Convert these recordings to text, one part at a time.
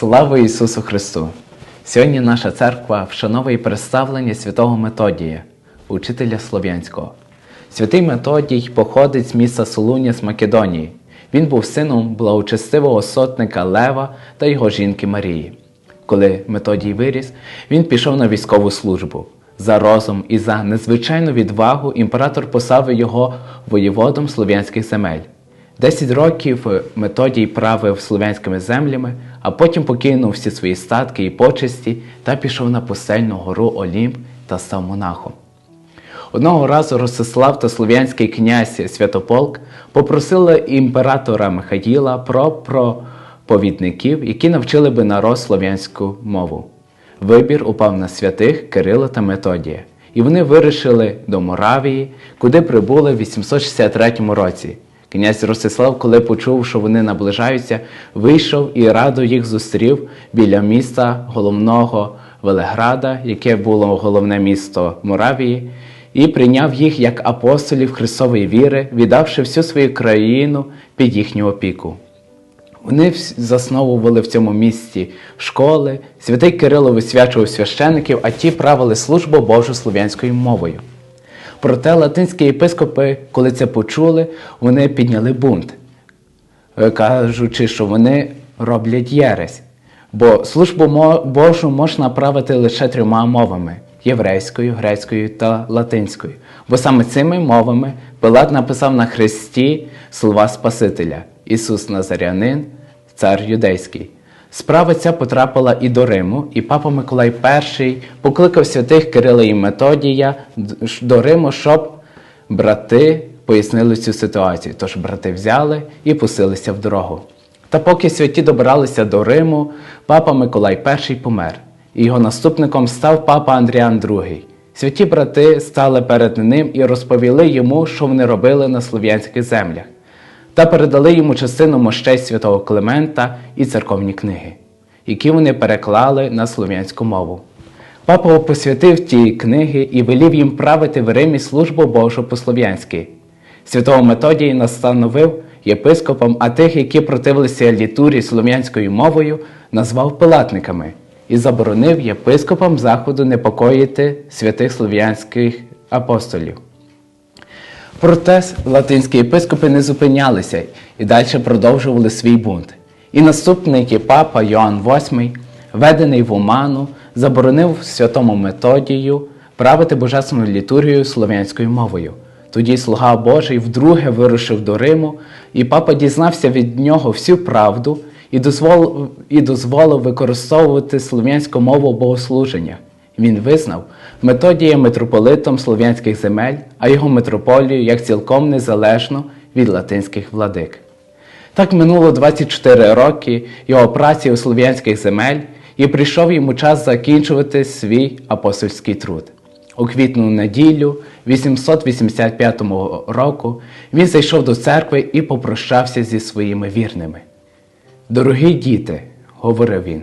Слава Ісусу Христу! Сьогодні наша церква вшановує представлення святого Методія, учителя Слов'янського. Святий Методій походить з міста Солуня з Македонії. Він був сином благочестивого сотника Лева та його жінки Марії. Коли Методій виріс, він пішов на військову службу. За розум і за незвичайну відвагу імператор поставив його воєводом слов'янських земель. Десять років Методій правив слов'янськими землями, а потім покинув всі свої статки і почесті та пішов на пустельну гору Олімп та став монахом. Одного разу Ростислав та слов'янський князь Святополк попросили імператора Михаїла про проповідників, які навчили би народ слов'янську мову. Вибір упав на святих Кирила та Методія, і вони вирішили до Моравії, куди прибули в 863 році. Князь Ростислав, коли почув, що вони наближаються, вийшов і радо їх зустрів біля міста головного Велеграда, яке було головне місто Моравії, і прийняв їх як апостолів Христової віри, віддавши всю свою країну під їхню опіку. Вони засновували в цьому місті школи, святий Кирило висвячував священиків, а ті правили службу Божу слов'янською мовою. Проте латинські єпископи, коли це почули, вони підняли бунт, е, кажучи, що вони роблять єресь. Бо службу Божу можна правити лише трьома мовами єврейською, грецькою та латинською. Бо саме цими мовами Пилат написав на хресті слова Спасителя Ісус Назарянин, цар юдейський. Справа ця потрапила і до Риму, і папа Миколай І покликав святих Кирила і Методія до Риму, щоб брати пояснили цю ситуацію. Тож брати взяли і пустилися в дорогу. Та поки святі добиралися до Риму, папа Миколай І помер, і його наступником став папа Андріан II. Святі брати стали перед ним і розповіли йому, що вони робили на слов'янських землях та передали йому частину мощей святого Климента і церковні книги, які вони переклали на слов'янську мову. Папа посвятив ті книги і велів їм правити в Римі службу Божу по-слов'янськи. Святого Методій настановив єпископом, а тих, які противилися літурі слов'янською мовою, назвав пилатниками і заборонив єпископам заходу непокоїти святих слов'янських апостолів. Проте латинські єпископи не зупинялися і далі продовжували свій бунт. І наступники папа Йоанн VIII, введений в оману, заборонив святому Методію правити божественну літургію слов'янською мовою. Тоді слуга Божий вдруге вирушив до Риму, і папа дізнався від нього всю правду і дозволив, і дозволив використовувати слов'янську мову в богослуженнях. Він визнав Методія митрополитом слов'янських земель, а його митрополію як цілком незалежну від латинських владик. Так минуло 24 роки його праці у слов'янських земель, і прийшов йому час закінчувати свій апостольський труд. У квітну неділю 885 року він зайшов до церкви і попрощався зі своїми вірними. Дорогі діти, говорив він,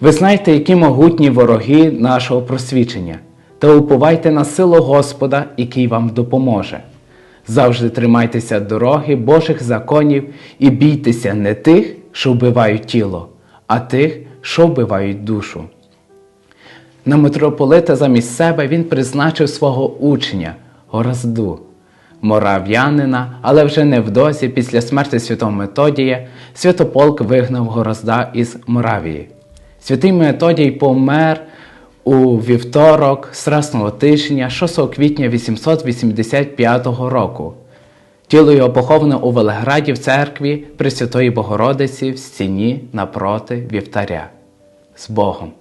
ви знаєте, які могутні вороги нашого просвічення, та уповайте на силу Господа, який вам допоможе. Завжди тримайтеся дороги Божих законів і бійтеся не тих, що вбивають тіло, а тих, що вбивають душу. На митрополита замість себе він призначив свого учня Горазду, морав'янина, але вже невдовзі після смерті святого Методія Святополк вигнав Горазда із Моравії. Святий Методій помер у вівторок Страсного тижня 6 квітня 885 року. Тіло його поховане у Велеграді в церкві Пресвятої Богородиці в стіні напроти вівтаря. З Богом!